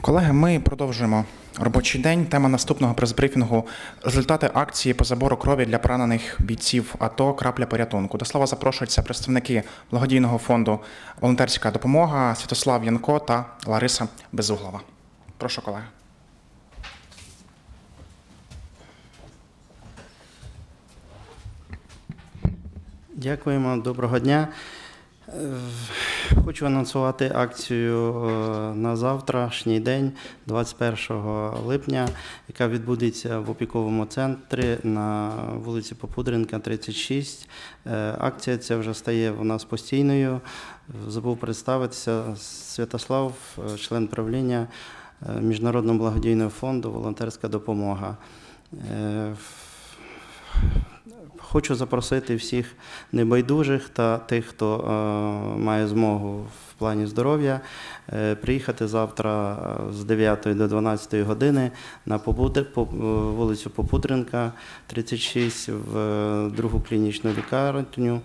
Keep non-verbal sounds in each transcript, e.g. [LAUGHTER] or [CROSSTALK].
Колеги, ми продовжуємо робочий день. Тема наступного прес-брифінгу – результати акції по забору крові для поранених бійців АТО «Крапля порятунку». До слова запрошуються представники благодійного фонду «Волонтерська допомога» Святослав Янко та Лариса Безуглова. Прошу, колеги. Дякуємо, доброго дня. Е, Хочу анонсувати акцію е, на завтрашній день, 21 липня, яка відбудеться в опіковому центрі на вулиці Попудренка, 36. Е, Акція ця вже стає у нас постійною. Забув представитися Святослав, член правління Міжнародного благодійного фонду Волонтерська допомога. Хочу запросити всіх небайдужих та тих, хто е, має змогу в плані здоров'я, е, приїхати завтра е, з 9 до 12 години на е, вулицю Попудренка, 36, в другу клінічну лікарню,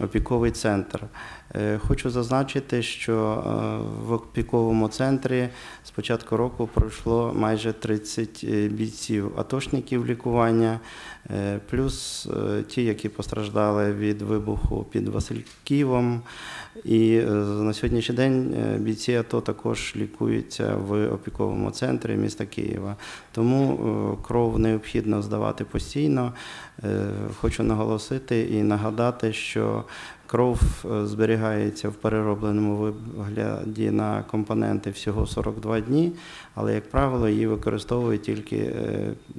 опіковий центр. Хочу зазначити, що в опіковому центрі з початку року пройшло майже 30 бійців атошників лікування, плюс ті, які постраждали від вибуху під Васильківом. І на сьогоднішній день е, бійці АТО також лікуються в опіковому центрі міста Києва. Тому е, кров необхідно здавати постійно. Е, Хочу наголосити і нагадати, що кров зберігається в переробленому вигляді на компоненти всього 42 дні, але, як правило, її використовують тільки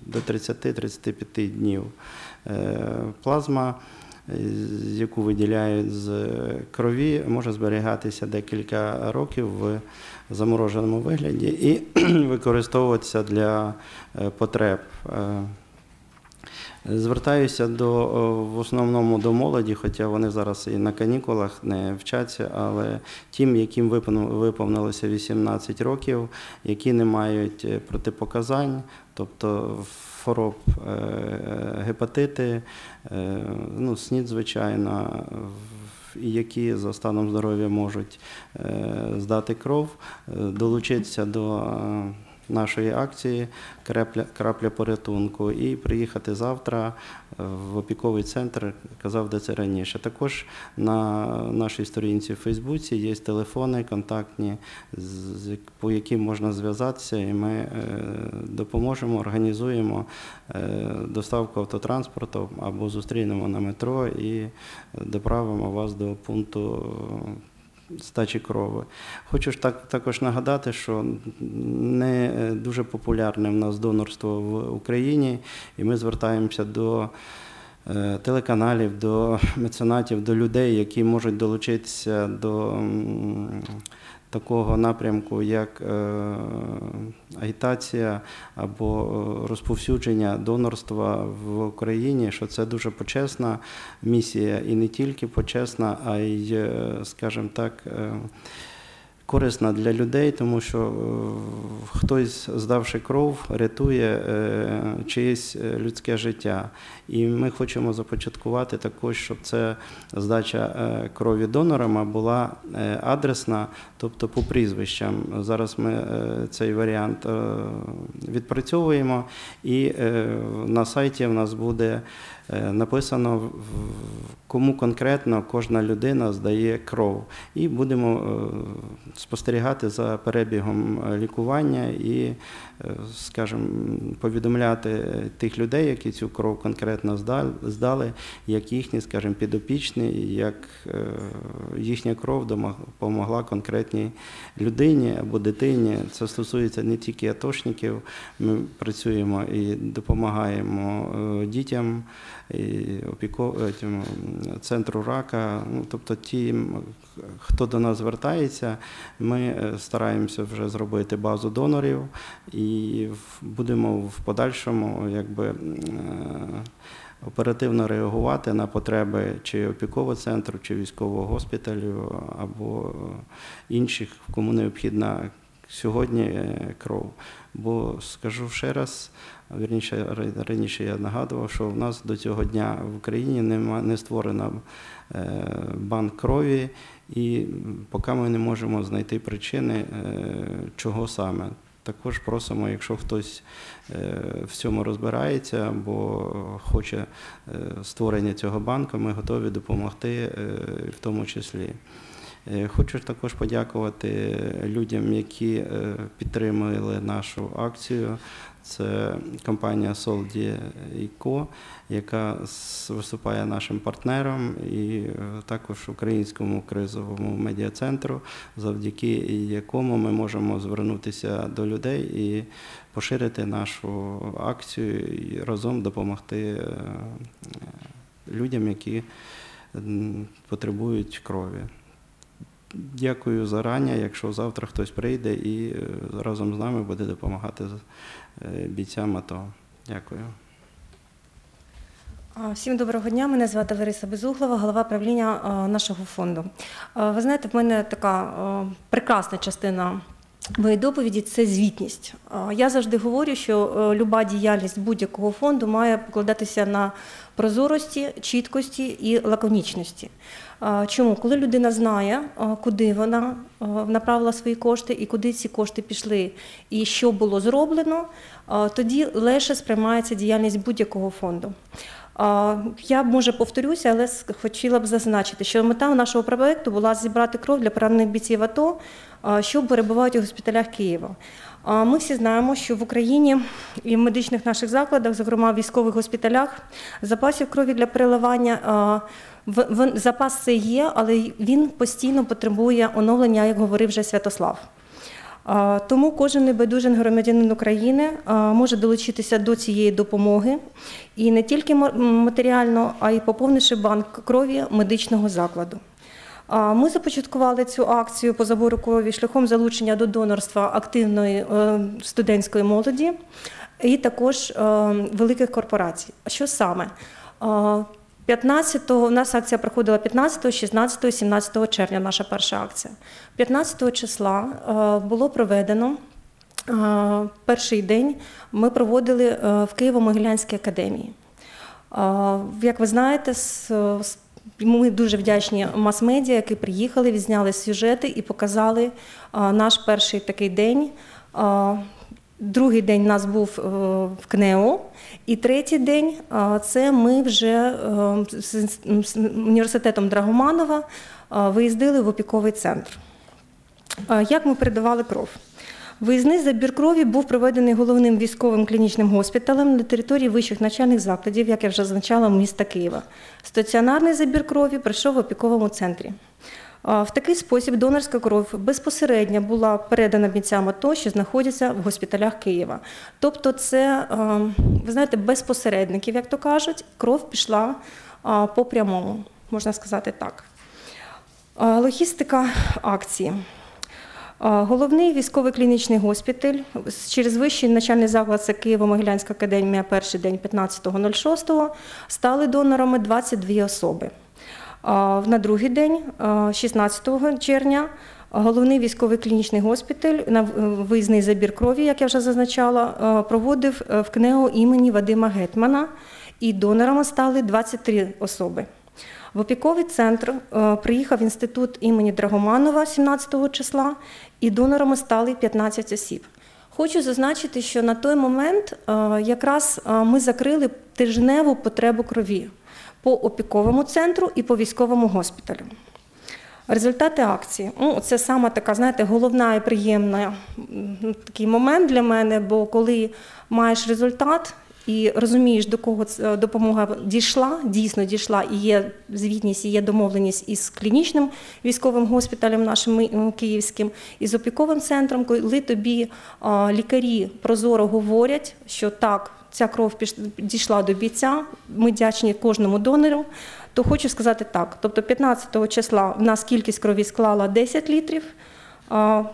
до 30-35 днів. Плазма, яку виділяють з крові, може зберігатися декілька років в замороженому вигляді і [CLEARS THROAT] використовуватися для е, потреб. Е, Звертаюся до в основному до молоді, хоча вони зараз і на канікулах не вчаться, але тим, яким виповнилося 18 років, які не мають е, протипоказань, тобто хвороб е, гепатити, е, ну, СНІД, звичайно, які за станом здоров'я можуть е, здати кров, долучитися до нашої акції крапля, порятунку і приїхати завтра е, в опіковий центр, казав, де це раніше. Також на нашій сторінці в Фейсбуці є телефони контактні, по яким можна зв'язатися, і ми е, допоможемо, організуємо е, доставку автотранспорту або зустрінемо на метро і доправимо вас до пункту. Стачі крови. Хочу ж так також нагадати, що не дуже популярне в нас донорство в Україні, і ми звертаємося до е, телеканалів, до меценатів, до людей, які можуть долучитися до такого напрямку, як е, агітація або е, розповсюдження донорства в Україні, що це дуже почесна місія, і не тільки почесна, а й, е, скажімо так, корисна для людей, тому що е, хтось, здавши кров, рятує е, чиєсь е, людське життя. І ми хочемо започаткувати також, щоб це здача крові донорами була адресна, тобто по прізвищам. Зараз ми цей варіант відпрацьовуємо, і на сайті в нас буде написано, в- в- кому конкретно кожна людина здає кров. І будемо е, спостерігати за перебігом е, лікування і, е, скажімо, повідомляти тих людей, які цю кров конкретно здали, як їхні, скажімо, підопічні, як е, їхня кров допомогла конкретній людині або дитині. Це стосується не тільки атошників. Ми працюємо і допомагаємо е, дітям, і тим, центру рака. Ну, тобто ті, хто до нас звертається, ми е, стараємося вже зробити базу донорів і будемо в подальшому якби. е, Оперативно реагувати на потреби чи опікового центру, чи військового госпіталю, або е, інших, кому необхідна сьогодні кров. Бо скажу ще раз, вірніше раніше я нагадував, що в нас до цього дня в Україні нема не створена е, банк крові, і поки ми не можемо знайти причини, е, чого саме. також просимо, якщо хтось е, в цьому розбирається або хоче створення цього банку, ми готові допомогти в тому числі. Хочу також подякувати людям, які підтримали нашу акцію. Це компанія Soldi Co, яка виступає нашим партнером, і е, також українському кризовому медіа-центру, завдяки якому ми можемо звернутися до людей і поширити нашу акцію і разом допомогти е, людям, які потребують крові. Дякую зарані, якщо завтра хтось прийде і е, разом з нами буде допомагати е, бійцям АТО. Дякую. Всім доброго дня. Мене звати Лариса Безуглова, голова правління нашого фонду. Ви знаєте, в мене така прекрасна частина моєї доповіді це звітність. Я завжди говорю, що е, люба діяльність будь-якого фонду має покладатися на прозорості, чіткості і лаконічності. Чому? Коли людина знає, куди вона направила свої кошти і куди ці кошти пішли, і що було зроблено, тоді легше сприймається діяльність будь-якого фонду. Я може повторюся, але хотіла б зазначити, що мета нашого проекту була зібрати кров для поранених бійців АТО, що перебувають у госпіталях Києва. Ми всі знаємо, що в Україні і в медичних наших закладах, зокрема в військових госпіталях, запасів крові для переливання запас це є, але він постійно потребує оновлення, як говорив вже Святослав. Тому кожен небайдужий громадянин України може долучитися до цієї допомоги і не тільки ма- матеріально, а й поповнивши банк крові медичного закладу. Ми започаткували цю акцію по забору крові шляхом залучення до донорства активної е, студентської молоді і також е, великих корпорацій. Що саме? А, 15-го, у нас акція проходила 15, 16, 17 червня, наша перша акція. 15 числа е, було проведено е, перший день. Ми проводили е, в Києво-Могилянській академії. Як ви знаєте, ми дуже вдячні мас-медіа, які приїхали, відзняли сюжети і показали наш перший такий день. Другий день у нас був е, в КНЕО, і третій день е, це ми вже е, з університетом Драгоманова виїздили в опіковий центр. Як ми передавали кров? Виїзний забір крові був проведений головним військовим клінічним госпіталем на території вищих навчальних закладів, як я вже зазначала, міста Києва. Стаціонарний забір крові пройшов в опіковому центрі. В такий спосіб донорська кров безпосередньо була передана бійцям АТО, що знаходяться в госпіталях Києва. Тобто, це, ви знаєте, без посередників, як то кажуть, кров пішла по прямому, можна сказати так. Логістика акції. Головний військовий клінічний госпіталь через вищий начальний заклад це Києво-Могилянська академія перший день 15.06 стали донорами 22 особи. На другий день, 16 червня, головний військовий клінічний госпіталь на виїзний забір крові, як я вже зазначала, проводив е, в КНЕО імені Вадима Гетмана, і донорами стали 23 особи. В опіковий центр е, приїхав інститут імені Драгоманова 17 числа, і донорами стали 15 осіб. Хочу зазначити, що на той момент е, якраз е, ми закрили тижневу потребу крові по опіковому центру і по військовому госпіталю. Результати акції. Ну, це саме така, знаєте, головна і приємна такий момент для мене, бо коли маєш результат і розумієш, до кого допомога дійшла, дійсно дійшла, і є звітність, і є домовленість із клінічним військовим госпіталем нашим київським, і з опіковим центром, коли тобі лікарі прозоро говорять, що так, ця кров дійшла до бійця, ми вдячні кожному донору, то хочу сказати так. Тобто 15 числа в нас кількість крові склала 10 літрів,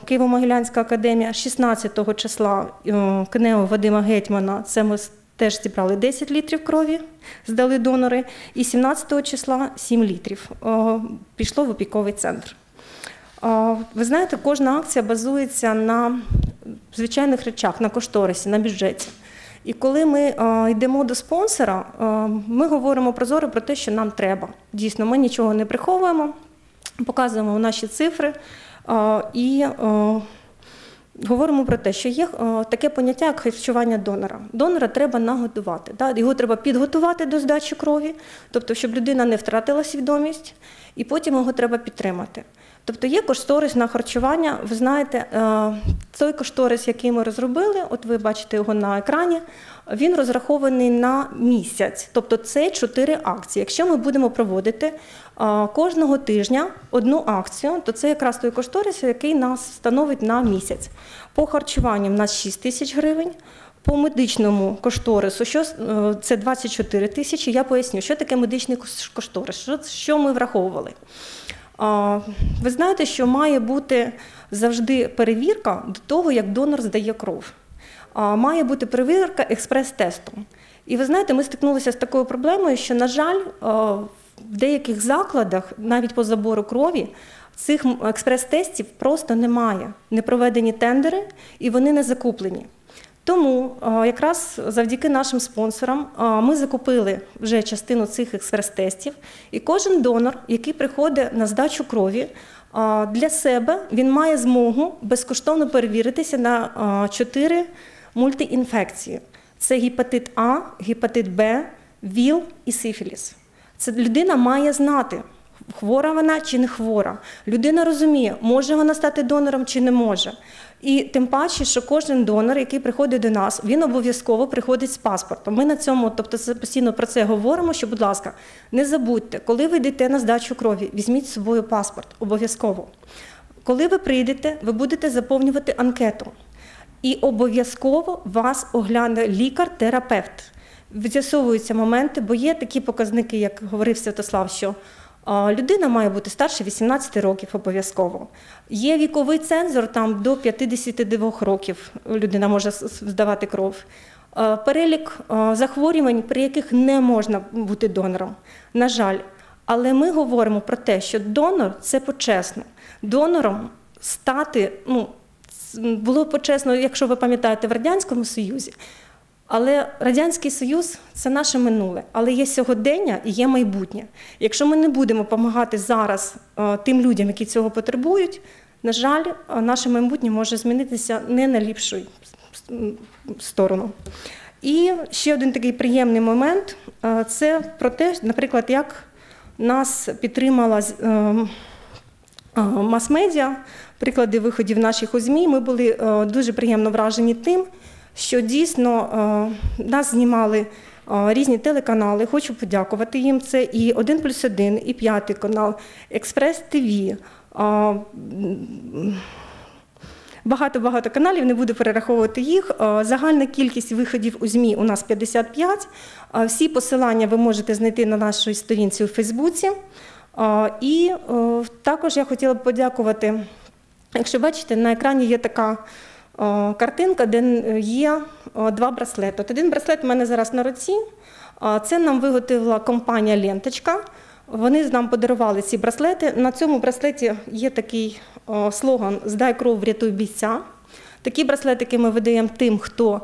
Києво-Могилянська академія, 16 числа е, КНЕО Вадима Гетьмана, це ми теж зібрали 10 літрів крові, здали донори, і 17 числа 7 літрів е, пішло в опіковий центр. Ви знаєте, кожна акція базується на звичайних речах, на кошторисі, на бюджеті. І коли ми е, йдемо до спонсора, е, ми говоримо прозоро про те, що нам треба. Дійсно, ми нічого не приховуємо, показуємо наші цифри. е, І говоримо про те, що є таке поняття, як харчування донора. Донора треба нагодувати. Його треба підготувати до здачі крові, тобто, щоб людина не втратила свідомість, і потім його треба підтримати. Тобто є кошторис на харчування. Ви знаєте, е, той кошторис, який ми розробили, от ви бачите його на екрані, він розрахований на місяць. Тобто це чотири акції. Якщо ми будемо проводити е, кожного тижня одну акцію, то це якраз той кошторис, який нас становить на місяць. По харчуванню в нас 6 тисяч гривень. По медичному кошторису, що е, це 24 тисячі. Я поясню, що таке медичний кошторис, що, що ми враховували. Ви знаєте, що має бути завжди перевірка до того, як донор здає кров. Має бути перевірка експрес-тестом. І ви знаєте, ми стикнулися з такою проблемою, що, на жаль, в деяких закладах, навіть по забору крові, цих експрес-тестів просто немає. Не проведені тендери і вони не закуплені. Тому якраз завдяки нашим спонсорам ми закупили вже частину цих експрес-тестів, і кожен донор, який приходить на здачу крові, для себе він має змогу безкоштовно перевіритися на чотири мультиінфекції: це гепатит А, гепатит Б, ВІЛ і сифіліс. Це людина має знати, хвора вона чи не хвора. Людина розуміє, може вона стати донором чи не може. І тим паче, що кожен донор, який приходить до нас, він обов'язково приходить з паспортом. Ми на цьому, тобто, постійно про це говоримо. Що, будь ласка, не забудьте, коли ви йдете на здачу крові, візьміть з собою паспорт обов'язково. Коли ви прийдете, ви будете заповнювати анкету. І обов'язково вас огляне лікар-терапевт. З'ясовуються моменти, бо є такі показники, як говорив Святослав, що людина має бути старше 18 років обов'язково. Є віковий цензор там до 52 років людина може здавати кров. Перелік захворювань, при яких не можна бути донором. На жаль, але ми говоримо про те, що донор це почесно. Донором стати, ну, було почесно, якщо ви пам'ятаєте, в Радянському Союзі. Але Радянський Союз це наше минуле, але є сьогодення і є майбутнє. Якщо ми не будемо допомагати зараз е, тим людям, які цього потребують, на жаль, е, наше майбутнє може змінитися не на ліпшу сторону. І ще один такий приємний момент е, це про те, наприклад, як нас підтримала мас-медіа, приклади виходів наших у ЗМІ. Ми були дуже приємно вражені тим, що дійсно е, нас знімали е, різні телеканали. Хочу подякувати їм. Це і 1 плюс 1, і п'ятий канал, Експрес ТВ. Багато-багато каналів, не буду перераховувати їх. Е, Загальна кількість виходів у ЗМІ у нас 55. Е, Всі посилання ви можете знайти на нашій сторінці у Фейсбуці. Е, І е, також я хотіла б подякувати. Якщо бачите, на екрані є така е, картинка, де е, є е, два браслети. От один браслет у мене зараз на руці. Е, Це нам виготовила компанія Ленточка. Вони нам подарували ці браслети. На цьому браслеті є такий е, слоган Здай кров, врятуй бійця. Такі браслетики ми видаємо тим, хто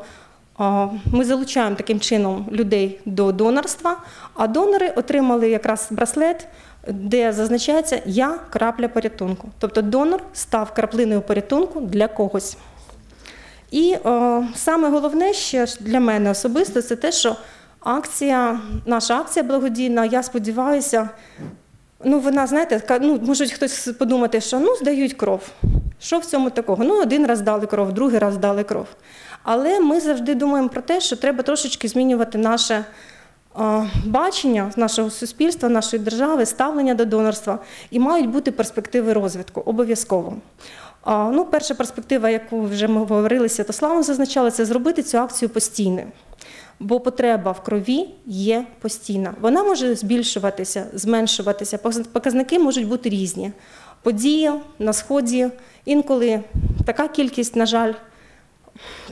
е, ми залучаємо таким чином людей до донорства, а донори отримали якраз браслет, де зазначається Я крапля порятунку. Тобто донор став краплиною порятунку для когось. І е, саме головне ще для мене особисто це те, що акція, наша акція благодійна, я сподіваюся, ну вона, знаєте, така, ну, можуть хтось подумати, що ну здають кров. Що в цьому такого? Ну, один раз дали кров, другий раз дали кров. Але ми завжди думаємо про те, що треба трошечки змінювати наше е, бачення нашого суспільства, нашої держави, ставлення до донорства, і мають бути перспективи розвитку обов'язково. Ну, перша перспектива, яку вже ми говорили, Святославом зазначали, це зробити цю акцію постійною. Бо потреба в крові є постійна. Вона може збільшуватися, зменшуватися. Показники можуть бути різні. Події на сході, інколи така кількість, на жаль,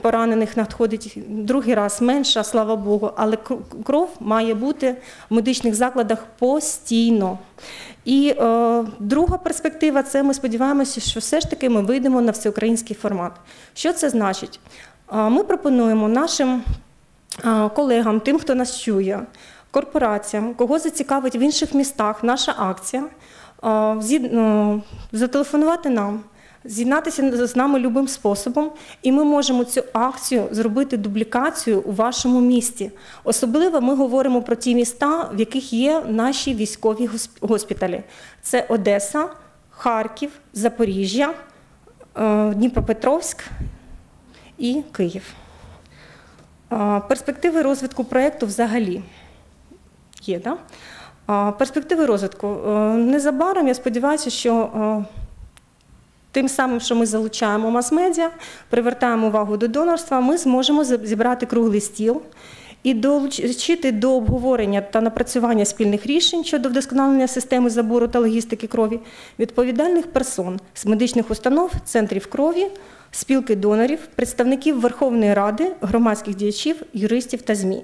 поранених надходить другий раз менша, слава Богу, але кров має бути в медичних закладах постійно. І е, друга перспектива це ми сподіваємося, що все ж таки ми вийдемо на всеукраїнський формат. Що це значить? Е, ми пропонуємо нашим е, колегам, тим, хто нас чує, корпораціям, кого зацікавить в інших містах наша акція, е, зід- е, зателефонувати нам, з'єднатися з нами любим способом, і ми можемо цю акцію зробити дублікацію у вашому місті. Особливо ми говоримо про ті міста, в яких є наші військові госп- госпіталі. Це Одеса, Харків, Запоріжжя, е, Дніпропетровськ і Київ. Перспективи розвитку проєкту взагалі є. Да? Перспективи розвитку. Е, Незабаром я сподіваюся, що е, тим самим, що ми залучаємо мас-медіа, привертаємо увагу до донорства, ми зможемо зібрати круглий стіл і долучити до обговорення та напрацювання спільних рішень щодо вдосконалення системи забору та логістики крові відповідальних персон з медичних установ, центрів крові, спілки донорів, представників Верховної Ради, громадських діячів, юристів та ЗМІ.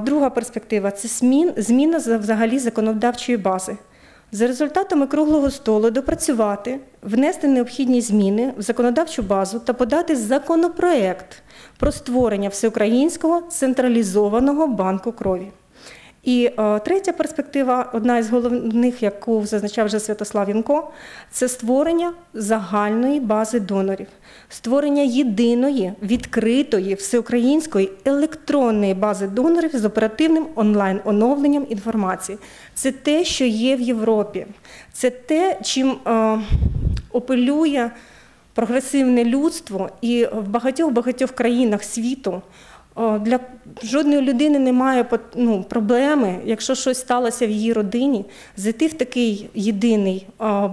Друга перспектива це зміна за- взагалі законодавчої бази. За результатами круглого столу допрацювати, внести необхідні зміни в законодавчу базу та подати законопроект про створення всеукраїнського централізованого банку крові. І е, третя перспектива, одна із головних, яку зазначав вже Святослав Янко, це створення загальної бази донорів, створення єдиної, відкритої, всеукраїнської електронної бази донорів з оперативним онлайн-оновленням інформації. Це те, що є в Європі. Це те, чим е, апелює прогресивне людство, і в багатьох-багатьох країнах світу для жодної людини немає ну, проблеми, якщо щось сталося в її родині, зайти в такий єдиний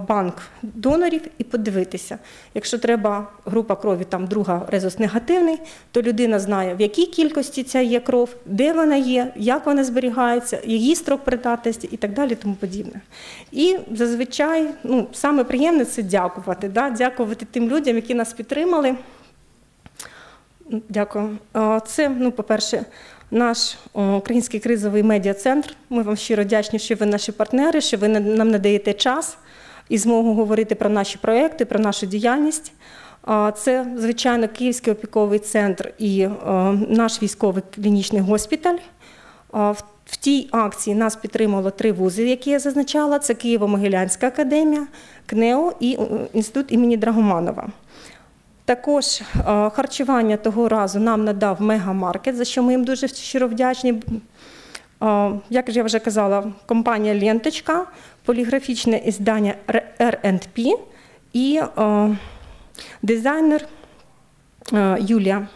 банк донорів і подивитися. Якщо треба група крові, там друга резус негативний, то людина знає, в якій кількості ця є кров, де вона є, як вона зберігається, її строк придатності і так далі, тому подібне. І зазвичай ну, саме приємне це дякувати. Да? Дякувати тим людям, які нас підтримали. Дякую. Це, ну, по-перше, наш український кризовий медіа-центр. Ми вам щиро вдячні, що ви наші партнери, що ви нам надаєте час і змогу говорити про наші проекти, про нашу діяльність. Це, звичайно, Київський опіковий центр і е, наш військовий клінічний госпіталь. В тій акції нас підтримало три вузи, які я зазначала: це Києво-Могилянська академія, КНЕО і е, інститут імені Драгоманова. Також е, харчування того разу нам надав мегамаркет, за що ми їм дуже щиро вдячні. Е, Як я вже казала, компанія Ленточка, поліграфічне іздання R&P і е, дизайнер Юлія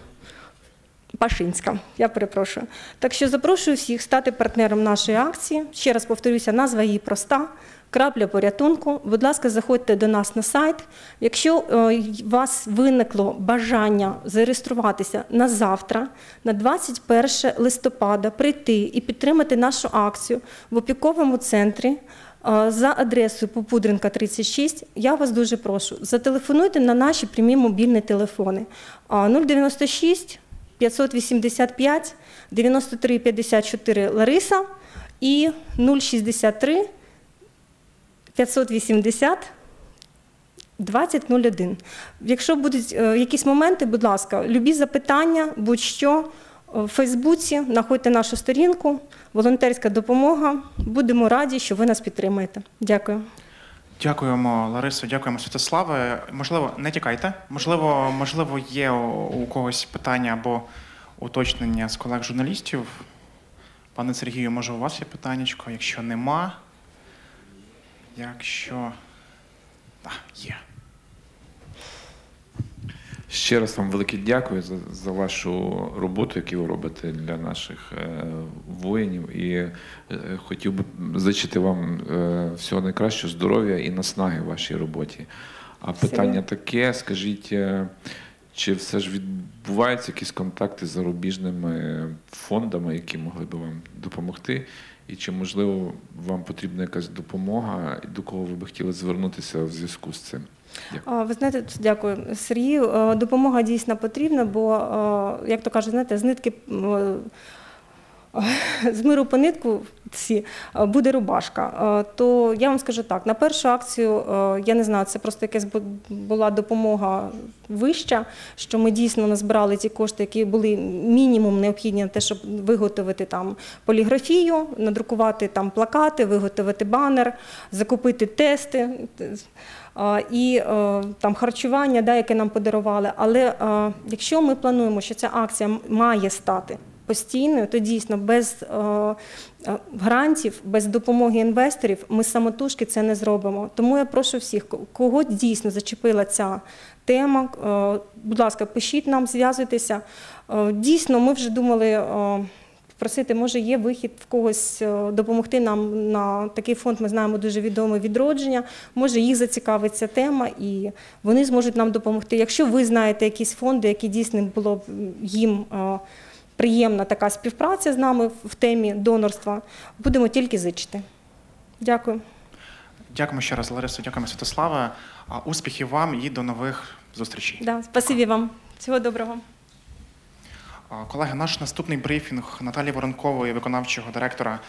Пашинська. Я перепрошую. Так що запрошую всіх стати партнером нашої акції. Ще раз повторюся, назва її проста. Крапля порятунку. Будь ласка, заходьте до нас на сайт. Якщо е, у вас виникло бажання зареєструватися на завтра, на 21 листопада, прийти і підтримати нашу акцію в опіковому центрі е, за адресою Попудренка 36, я вас дуже прошу, зателефонуйте на наші прямі мобільні телефони 096 585 93 54 Лариса і 063 580 2001. Якщо будуть е, якісь моменти, будь ласка, любі запитання, будь-що е, в Фейсбуці, знаходьте нашу сторінку, волонтерська допомога. Будемо раді, що ви нас підтримаєте. Дякую. Дякуємо, Ларисо, дякуємо, Святославе. Можливо, не тікайте. Можливо, можливо, є у когось питання або уточнення з колег журналістів. Пане Сергію, може, у вас є питаннячко? Якщо нема, якщо. Так, є. Ще раз вам велике дякую за, за вашу роботу, яку ви робите для наших е, воїнів. І е, хотів би зачити вам е, всього найкращого здоров'я і наснаги в вашій роботі. А питання таке: скажіть, е, чи все ж відбуваються якісь контакти з зарубіжними фондами, які могли би вам допомогти? І чи можливо вам потрібна якась допомога, до кого ви би хотіли звернутися в зв'язку з цим? Дякую. Ви знаєте, дякую Сергію. Е, Допомога дійсно потрібна, бо, е, як то кажуть, знаєте, з нитки е, з миру по нитку ці, е, буде рубашка. Е, То я вам скажу так: на першу акцію, е, я не знаю, це просто якась була допомога вища, що ми дійсно назбирали ті кошти, які були мінімум необхідні на те, щоб виготовити там поліграфію, надрукувати там плакати, виготовити банер, закупити тести. І там харчування, да, яке нам подарували. Але якщо ми плануємо, що ця акція має стати постійною, то дійсно без е, е, грантів, без допомоги інвесторів ми самотужки це не зробимо. Тому я прошу всіх, кого дійсно зачепила ця тема, е, будь ласка, пишіть нам, зв'язуйтеся. Дійсно, ми вже думали. Просити, може, є вихід в когось допомогти нам на такий фонд. Ми знаємо дуже відоме відродження. Може, їх зацікавить ця тема, і вони зможуть нам допомогти. Якщо ви знаєте якісь фонди, які дійсно було б їм приємна така співпраця з нами в темі донорства, будемо тільки зичити. Дякую. Дякуємо ще раз, Ларисо, дякуємо Святослава. Успіхів вам і до нових зустрічей. Да, спасибі вам. Всього доброго. Колеги, наш наступний брифінг Наталії Воронкової, виконавчого директора